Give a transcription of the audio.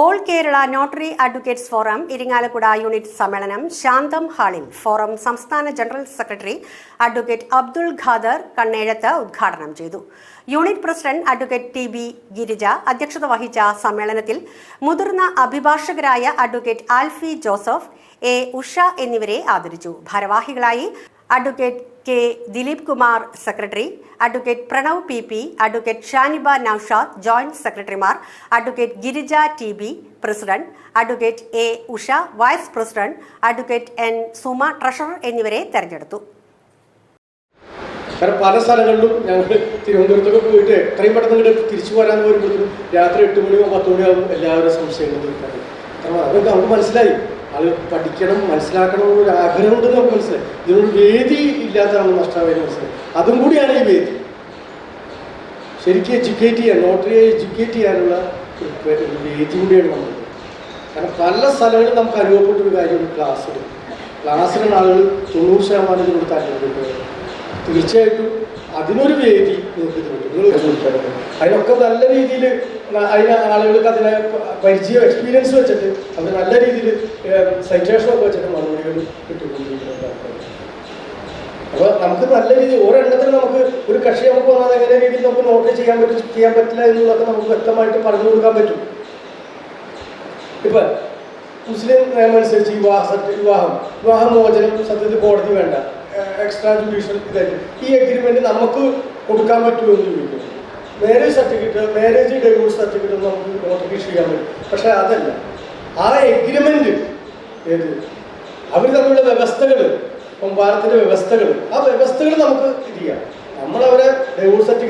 All Kerala notary advocates forum Irinjalakuda unit സമ്മേളനം ശാന്തം ഹാളിൽ forum സംസ്ഥാന general secretary advocate Abdul Khader Kannezhath ഉദ്ഘാടനം ചെയ്തു. Unit president advocate T B Girija അധ്യക്ഷത വഹിച്ച സമ്മേളനത്തിൽ മുതിർന്ന അഭിഭാഷകരായ അഡ്വക്കേറ്റ് ആൽഫി ജോസഫ് എ ഉഷ എന്നിവരെ ആദരിച്ചു. ഭാരവാഹികളായി advocate K Dileep Kumar secretary advocate Pranav P P advocate Shaniba Noushad joint സെക്രട്ടറിമാർ advocate Girija T B president advocate A Usha vice president advocate N Suma treasurer എന്നിവരെ തെരഞ്ഞെടുത്തു. കാരണം പല സ്ഥലങ്ങളിലും ഞങ്ങൾ തിരുവനന്തപുരത്തൊക്കെ പോയിട്ട് എത്രയും പെട്ടെന്ന് തിരിച്ചു പോരാൻ വരുമ്പോഴത്തേക്കും രാത്രി എട്ട് മണിയോ പത്ത് മണിയാകും എല്ലാവരും സംശയങ്ങളും തീർക്കാറ് കാരണം അതൊക്കെ നമുക്ക് മനസ്സിലായി. ആൾ പഠിക്കണം മനസ്സിലാക്കണം എന്നൊരു ആഗ്രഹമുണ്ടെന്ന് നമുക്ക് മനസ്സിലായി. ഇതിനൊരു വേദി ഇല്ലാത്തതാണ് നഷ്ടമായി മനസ്സിലായി. അതും കൂടിയാണ് ഈ വേദി. ശരിക്കും എഡ്യൂക്കേറ്റ് ചെയ്യാൻ നോട്ടറിയെ എഡ്യൂക്കേറ്റ് ചെയ്യാനുള്ള വേദി കൂടിയാണ് നമ്മൾ. കാരണം പല സ്ഥലങ്ങളിൽ നമുക്ക് അനുഭവപ്പെട്ടൊരു കാര്യമാണ് ക്ലാസ്സിൽ ക്ലാസ്സിലുള്ള ആളുകൾ തൊണ്ണൂറ് ശതമാനം കൊടുത്താൽ തീർച്ചയായിട്ടും അതിനൊരു വേദി അതിനൊക്കെ നല്ല രീതിയിൽ അതിന് ആളുകൾക്ക് അതിനെ പരിചയം എക്സ്പീരിയൻസ് വെച്ചിട്ട് അത് നല്ല രീതിയിൽ സൈറ്റേഷനൊക്കെ വെച്ചിട്ട് മറുപടികൾ കിട്ടുന്നുണ്ട് അപ്പോൾ നമുക്ക് നല്ല രീതിയിൽ ഒരെണ്ണത്തിന് നമുക്ക് ഒരു കക്ഷി നമുക്ക് വന്നാൽ എങ്ങനെ രീതിയിൽ നമുക്ക് നോട്ട് ചെയ്യാൻ പറ്റും ചെയ്യാൻ പറ്റില്ല എന്നുള്ളതൊക്കെ നമുക്ക് വ്യക്തമായിട്ട് പറഞ്ഞു കൊടുക്കാൻ പറ്റും. ഇപ്പൊ മുസ്ലിം നിയമം അനുസരിച്ച് വിവാഹ വിവാഹം. വിവാഹമോചനം സത്യത്തിൽ കോടതി വേണ്ട. എക്സ്ട്രാ ജുഡീഷ്യൽ ഇതായിരിക്കും. ഈ എഗ്രിമെന്റ് നമുക്ക് കൊടുക്കാൻ പറ്റുമോ എന്ന് ചോദിക്കും. Marriage certificate marriage divorce certificate നമുക്ക് നോട്ടിഫിക്കേഷൻ ചെയ്യാൻ പറ്റും. പക്ഷെ അതല്ല. ആ എഗ്രിമെന്റ് ഏത്? അവർ തമ്മിലുള്ള വ്യവസ്ഥകൾ ഭാരതത്തിന്റെ വ്യവസ്ഥകൾ ആ വ്യവസ്ഥകൾ നമുക്ക് ഇത് ചെയ്യാം. നമ്മളവരെ ഡൈവോഴ്സ് സർട്ടിഫിക്കറ്റ്